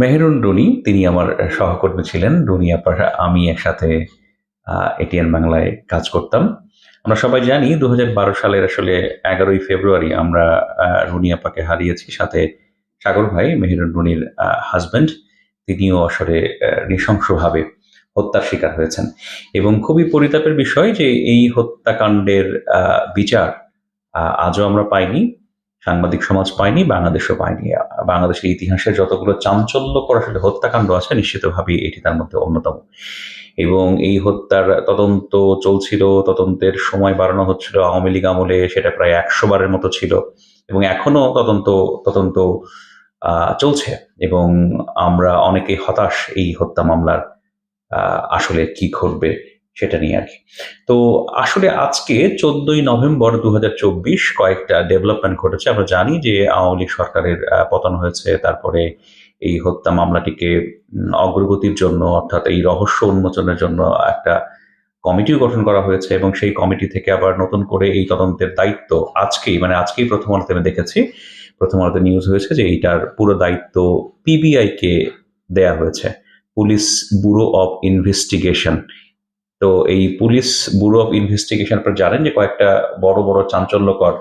Meherun, Rooney, তিনি আমার সহকর্মী ছিলেন। রুনি আপার আমি একসাথে এটিএন বাংলায় কাজ করতাম। আমরা সবাই জানি দু হাজার বারো সালের আসলে এগারোই ফেব্রুয়ারি আমরা রুনি আপাকে হারিয়েছি। সাথে সাগর ভাই, মেহেরুন, রুনির হাজব্যান্ড তিনিও আসলে নৃশংসভাবে হত্যার শিকার হয়েছেন। এবং খুবই পরিতাপের বিষয় যে এই হত্যাকাণ্ডের বিচার আজও আমরা পাইনি। সাংবাদিক সমাজ পায়নি, বাংলাদেশও পায়নি। বাংলাদেশের ইতিহাসের যতগুলো চাঞ্চল্যকর আসলে হত্যাকাণ্ড আছে, নিশ্চিতভাবেই এটি তার মধ্যে অন্যতম। এবং এই হত্যার তদন্ত চলছিল, তদন্তের সময় বাড়ানো হচ্ছিল, আওয়ামী লীগ আমলে সেটা প্রায় একশো বারের মতো ছিল। এবং এখনও তদন্ত তদন্ত চলছে। এবং আমরা অনেকে হতাশ এই হত্যা মামলার আসলে কি ঘটবে। সেটা নিয়ে আর কি তো আসলে আজকে চোদ্দই নভেম্বর দু হাজার চব্বিশ কয়েকটা ডেভেলপমেন্ট ঘটেছে। আমরা জানি যে আওয়ামী লীগ সরকারের পতন হয়েছে, তারপরে এই হত্যা মামলাটিকে অগ্রগতির জন্য অর্থাৎ এই রহস্য উন্মোচনের জন্য একটা কমিটিও গঠন করা হয়েছে এবং সেই কমিটি থেকে আবার নতুন করে এই তদন্তের দায়িত্ব আজকেই মানে আজকেই প্রথম আলোতে আমি দেখেছি। প্রথম আলোতে নিউজ হয়েছে যে এইটার পুরো দায়িত্ব পিবিআই কে দেয়া হয়েছে, পুলিশ ব্যুরো অফ ইনভেস্টিগেশন। তো এই পুলিশ ব্যুরো অফ ইনভেস্টিগেশন আপনারা জানেন যে কয়েকটা বড় বড় চাঞ্চল্যকর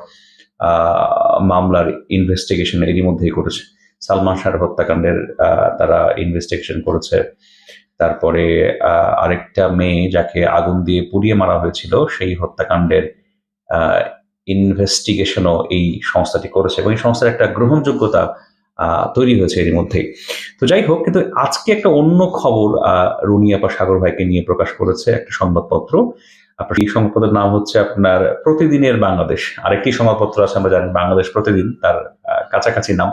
মামলার ইনভেস্টিগেশন এরই মধ্যেই করেছে সালমান শাহর হত্যাকাণ্ডের তারা ইনভেস্টিগেশন করেছে। তারপরে আরেকটা মেয়ে যাকে আগুন দিয়ে পুড়িয়ে মারা হয়েছিল, সেই হত্যাকাণ্ডের ইনভেস্টিগেশনও এই সংস্থাটি করেছে। এবং এই সংস্থার একটা গ্রহণযোগ্যতা তৈরি হয়েছে এর মধ্যেই। তো যাই হোক, কিন্তু আজকে একটা অন্য খবর রুনিয়াপা সাগর ভাইকে নিয়ে প্রকাশ করেছে একটা সংবাদপত্র। আপনার এই সংবাদপত্রের নাম হচ্ছে আপনার প্রতিদিনের বাংলাদেশ। আরেকটি সংবাদপত্র আছে, আমরা জানি বাংলাদেশ প্রতিদিন, তার কাছাকাছি নাম।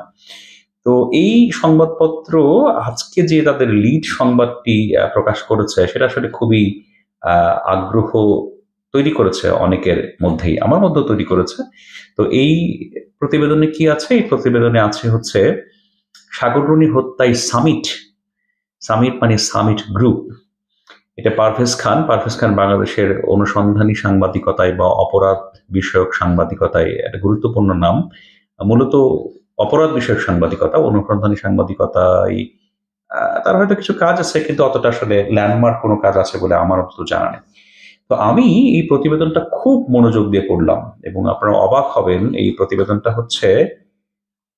তো এই সংবাদপত্র আজকে যে তাদের লিড সংবাদটি প্রকাশ করেছে, সেটা আসলে খুবই আগ্রহ তৈরি করেছে অনেকের মধ্যেই, আমার মধ্যেও তৈরি করেছে। তো এই প্রতিবেদনে কি আছে? এই প্রতিবেদনে আছে হচ্ছে সাগররণী হত্যায় সামিট সামিট মানে সামিট গ্রুপ। এটা পারভেজ খান পারভেজ খান বাংলাদেশের অনুসন্ধানী সাংবাদিকতায় বা অপরাধ বিষয়ক সাংবাদিকতায় একটা গুরুত্বপূর্ণ নাম। মূলত অপরাধ বিষয়ক সাংবাদিকতা, অনুসন্ধানী সাংবাদিকতায় তার হয়তো কিছু কাজ আছে, কিন্তু অতটা আসলে ল্যান্ডমার্ক কোনো কাজ আছে বলে আমার অন্তত জানা নেই। তো আমি এই প্রতিবেদনটা খুব মনোযোগ দিয়ে পড়লাম এবং আপনারা অবাক হবেন, এই প্রতিবেদনটা হচ্ছে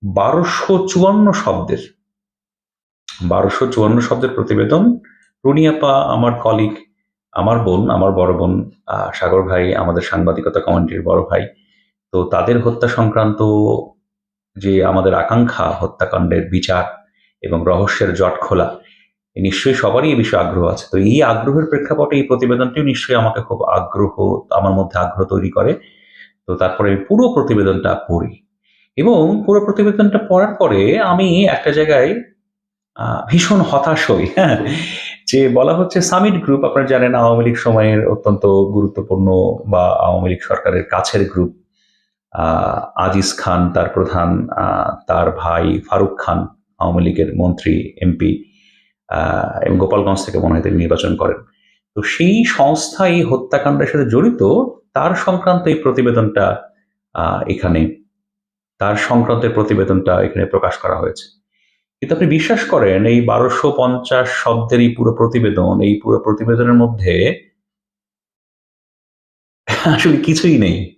বারোশো চুয়ান্ন শব্দের। বারোশো চুয়ান্ন শব্দের প্রতিবেদন। রুনিয়াপা আমার কলিগ আমার বোন, আমার বড় বোন সাগর ভাই, আমাদের সাংবাদিকতা কমিটির বড় ভাই। তো তাদের হত্যা সংক্রান্ত যে আমাদের আকাঙ্ক্ষা, হত্যাকাণ্ডের বিচার এবং রহস্যের জট খোলা নিশ্চয়ই সবারই এই বিষয়ে আগ্রহ আছে। তো এই আগ্রহের প্রেক্ষাপটে এই প্রতিবেদনটিও নিশ্চয়ই আমাকে খুব আগ্রহ, আমার মধ্যে আগ্রহ তৈরি করে। তো তারপরে আমি পুরো প্রতিবেদনটা পড়ি। এবং পুরো প্রতিবেদনটা পড়ার পরে আমি একটা জায়গায় ভীষণ হতাশ হই হ্যাঁ যে বলা হচ্ছে সামিট গ্রুপ, আপনারা জানেন আওয়ামী লীগ সময়ের অত্যন্ত গুরুত্বপূর্ণ বা আওয়ামী লীগ সরকারের কাছের গ্রুপ। আজিজ খান, তার প্রধান তার ভাই ফারুক খান, আওয়ামী লীগের মন্ত্রী, এমপি। এবং গোপালগঞ্জ থেকে মনে হয় তিনি নির্বাচন করেন। তো সেই সংস্থা এই হত্যাকাণ্ডের সাথে জড়িত, তার সংক্রান্ত এই প্রতিবেদনটা এখানে, তার সংক্রান্ত প্রতিবেদনটা এখানে প্রকাশ করা হয়েছে। কিন্তু আপনি বিশ্বাস করেন, এই বারোশো পঞ্চাশ শব্দের এই পুরো প্রতিবেদন, এই পুরো প্রতিবেদনের মধ্যে আসলে কিছুই নেই।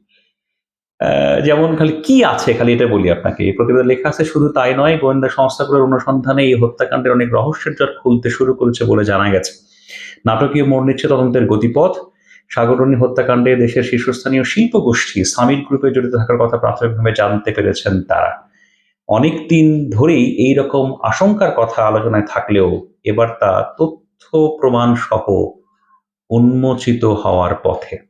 যেমন খালি কি আছে? খালি এটা বলি আপনাকে। এই প্রতিবেদন লেখা আছে, শুধু তাই নয়, গোয়েন্দা সংস্থাগুলোর অনুসন্ধানে এই হত্যাকাণ্ডের অনেক রহস্যের জট খুলতে শুরু করেছে বলে জানা গেছে। নাটকীয় মোড় নিচ্ছে তদন্তের গতিপথ। সাগরণী হত্যাকাণ্ডে দেশের শীর্ষস্থানীয় শিল্প গোষ্ঠী সামিট গ্রুপে জড়িত থাকার কথা প্রাথমিকভাবে জানতে পেরেছেন তারা। অনেক দিন ধরেই এই রকম আশঙ্কার কথা আলোচনায় থাকলেও এবার তা তথ্য প্রমাণ সহ উন্মোচিত হওয়ার পথে।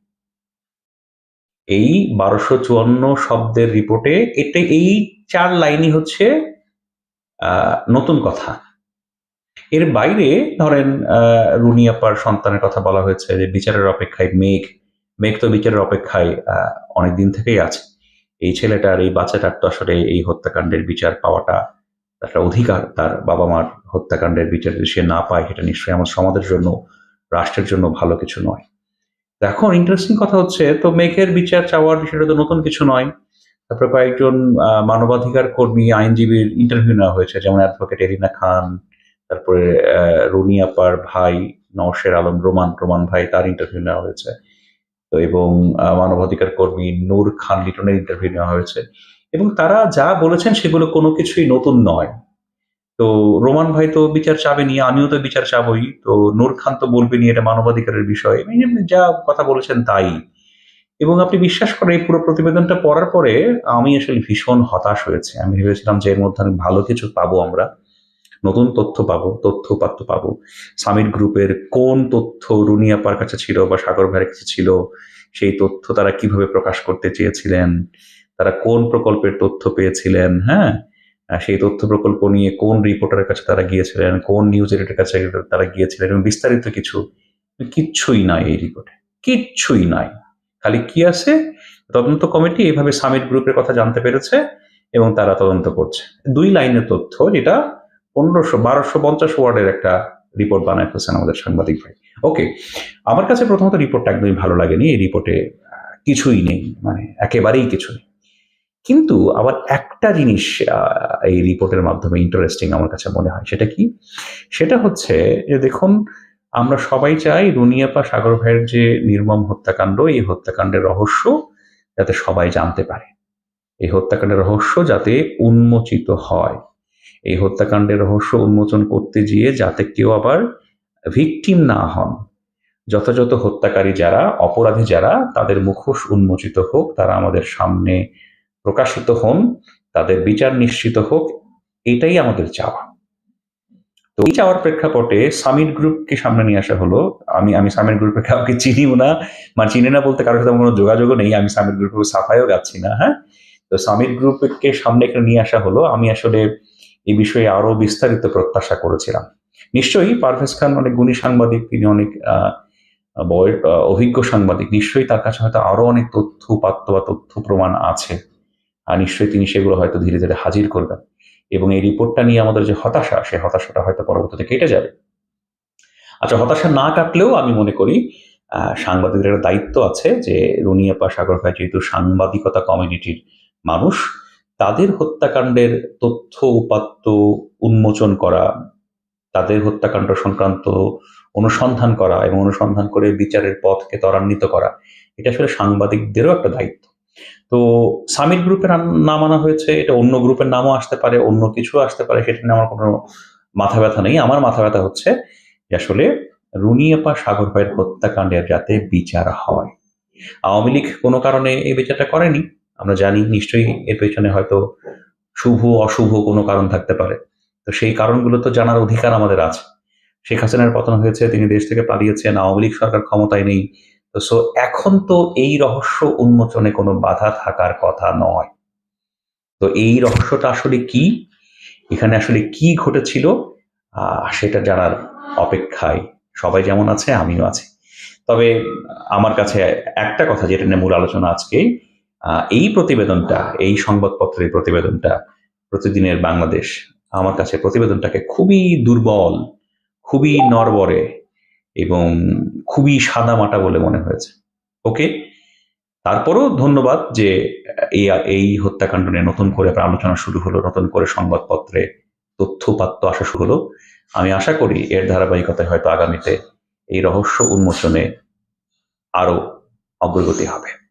এই বারোশো চুয়ান্ন শব্দের রিপোর্টে এটা এই চার লাইনই হচ্ছে নতুন কথা। এর বাইরে ধরেন রুনিয়াপার সন্তানের কথা বলা হয়েছে যে বিচারের অপেক্ষায় মেঘ মেঘ তো বিচারের অপেক্ষায় অনেক দিন থেকেই আছে। এই ছেলেটার, এই বাচ্চাটার তো আসলে এই হত্যাকাণ্ডের বিচার পাওয়াটা একটা অধিকার। তার বাবা মার হত্যাকাণ্ডের বিচার সে না পায়, সেটা নিশ্চয়ই আমার সমাজের জন্য, রাষ্ট্রের জন্য ভালো কিছু নয়। এখন ইন্টারেস্টিং কথা হচ্ছে, তো মেঘের বিচার চাওয়ার বিষয়টা তো নতুন কিছু নয়। তারপরে কয়েকজন মানবাধিকার কর্মী, আইনজীবীর ইন্টারভিউ নেওয়া হয়েছে, যেমন অ্যাডভোকেট এরিনা খান, তারপরে রুনি আপার ভাই, নওশের আলম, রোমান রোমান ভাই, তার ইন্টারভিউ নেওয়া হয়েছে। তো এবং মানবাধিকার কর্মী নূর খান লিটনের ইন্টারভিউ নেওয়া হয়েছে। এবং তারা যা বলেছেন সেগুলো কোনো কিছুই নতুন নয়। তো রোমান ভাই তো বিচার চাবেনি আমিও তো বিচার চাবই। তো নূর খান তো বলবেনি এটা মানবাধিকারের বিষয়। যা কথা বলেছেন তাই। এবং আপনি বিশ্বাস করেন, এই পুরো প্রতিবেদনটা পড়ার পরে আমি আসলে ভীষণ হতাশ হয়েছে। আমি ভেবেছিলাম যে এর মধ্যে অনেক ভালো কিছু পাবো আমরা। নতুন তথ্য পাবো, তথ্য উপাত্ত পাবো। সামিট গ্রুপের কোন তথ্য রুনিয়াপার কাছে ছিল বা সাগর ভাইয়ের কাছে ছিল, সেই তথ্য তারা কীভাবে প্রকাশ করতে চেয়েছিলেন, তারা কোন প্রকল্পের তথ্য পেয়েছিলেন হ্যাঁ? সেই তথ্য প্রকল্প নিয়ে কোন রিপোর্টারের কাছে তারা গিয়েছিলেন, কোন নিউজ এডিটের কাছে তারা গিয়েছিলেন এবং বিস্তারিত কিছু কিচ্ছুই নাই এই রিপোর্টে কিচ্ছুই নাই। খালি কি আছে? তদন্ত কমিটি এইভাবে সামিট গ্রুপের কথা জানতে পেরেছে এবং তারা তদন্ত করছে। দুই লাইনের তথ্য যেটা পনেরোশো, বারোশো পঞ্চাশ ওয়ার্ডের একটা রিপোর্ট বানায় ফেলছেন আমাদের সাংবাদিক ভাই। ওকে আমার কাছে প্রথমত রিপোর্টটা একদমই ভালো লাগেনি। এই রিপোর্টে কিছুই নেই। মানে একেবারেই কিছু নেই। কিন্তু আবার একটা জিনিস এই রিপোর্টের মাধ্যমে ইন্টারেস্টিং আমার কাছে মনে হয়, সেটা কি? সেটা হচ্ছে যে দেখুন, আমরা সবাই চাই রুনিয়াপা সাগর ভাইয়ের যে নির্মম হত্যাকাণ্ড, এই হত্যাকাণ্ডের রহস্য যাতে সবাই জানতে পারে। এই হত্যাকাণ্ডের রহস্য যাতে উন্মোচিত হয়। এই হত্যাকাণ্ডের রহস্য উন্মোচন করতে গিয়ে যাতে কেউ আবার ভিকটিম না হন। যথাযথ হত্যাকারী যারা, অপরাধী যারা, তাদের মুখোশ উন্মোচিত হোক, তারা আমাদের সামনে প্রকাশিত হন, তাদের বিচার নিশ্চিত হোক, এটাই আমাদের চাওয়া। তো এই চাওয়ার প্রেক্ষাপটে সামিট গ্রুপকে সামনে নিয়ে আসা হলো। আমি আমি সামিট গ্রুপের কাউকে চিনিও না মানে চিনি না বলতে কারোর সাথে কোনো যোগাযোগও নেই, আমি সামিট গ্রুপের সাফাইও গাচ্ছি না হ্যাঁ? তো সামিট গ্রুপকে সামনে এখানে নিয়ে আসা হলো। আমি আসলে এই বিষয়ে আরও বিস্তারিত প্রত্যাশা করেছিলাম। নিশ্চয়ই পারভেজ খান অনেক গুণী সাংবাদিক, তিনি অনেক অভিজ্ঞ সাংবাদিক। নিশ্চয়ই তার কাছে হয়তো আরও অনেক তথ্য উপাত্ত বা তথ্য প্রমাণ আছে। নিশ্চয়ই তিনি সেগুলো হয়তো ধীরে ধীরে হাজির করবেন। এবং এই রিপোর্টটা নিয়ে আমাদের যে হতাশা সেই হতাশাটা হয়তো পরবর্তীতে কেটে যাবে। আচ্ছা হতাশা না কাটলেও আমি মনে করি সাংবাদিকদের একটা দায়িত্ব আছে যে রুনিয়াপা, সাগর ভাই যেহেতু সাংবাদিকতা কমিউনিটির মানুষ, তাদের হত্যাকাণ্ডের তথ্য, উপাত্ত, উন্মোচন করা, তাদের হত্যাকাণ্ড সংক্রান্ত অনুসন্ধান করা এবং অনুসন্ধান করে বিচারের পথকে ত্বরান্বিত করা, এটা আসলে সাংবাদিকদেরও একটা দায়িত্ব। তো সামিট গ্রুপের নাম- আনা হয়েছে, এটা অন্য গ্রুপের নামও আসতে পারে, অন্য কিছু আসতে পারে, সেটা নিয়ে আমার কোনো মাথা ব্যথা নেই। আমার মাথা ব্যথা হচ্ছে আসলে রুনিয়াপা সাগর ভাইয়ের হত্যাকাণ্ডের যাতে বিচার হয়। আওয়ামী লীগ কোনো কারণে এই বিচারটা করেনি, আমরা জানি, নিশ্চয়ই এর পেছনে হয়তো শুভ, অশুভ কোনো কারণ থাকতে পারে। তো সেই কারণগুলো তো জানার অধিকার আমাদের আছে। শেখ হাসিনার পতন হয়েছে, তিনি দেশ থেকে পালিয়েছেন, আওয়ামী লীগ সরকার ক্ষমতায় নেই তো সো এখন তো এই রহস্য উন্মোচনে কোনো বাধা থাকার কথা নয়। তো এই রহস্যটা আসলে কি? এখানে আসলে কি ঘটেছিল? সেটা জানার অপেক্ষায় সবাই যেমন আছে, আমিও আছি। তবে আমার কাছে একটা কথা যেটা নিয়ে মূল আলোচনা আজকে এই প্রতিবেদনটা, এই সংবাদপত্রের প্রতিবেদনটা প্রতিদিনের বাংলাদেশ, আমার কাছে প্রতিবেদনটাকে খুবই দুর্বল, খুবই নরবরে এবং খুবই সাদা মাটা বলে মনে হয়েছে। ওকে? তারপরও ধন্যবাদ যে এই হত্যাকাণ্ড নিয়ে নতুন করে আলোচনা শুরু হলো, নতুন করে সংবাদপত্রে তথ্যপাত্য আসা শুরু হলো। আমি আশা করি এর ধারাবাহিকতায় হয়তো আগামীতে এই রহস্য উন্মোচনে আরও অগ্রগতি হবে।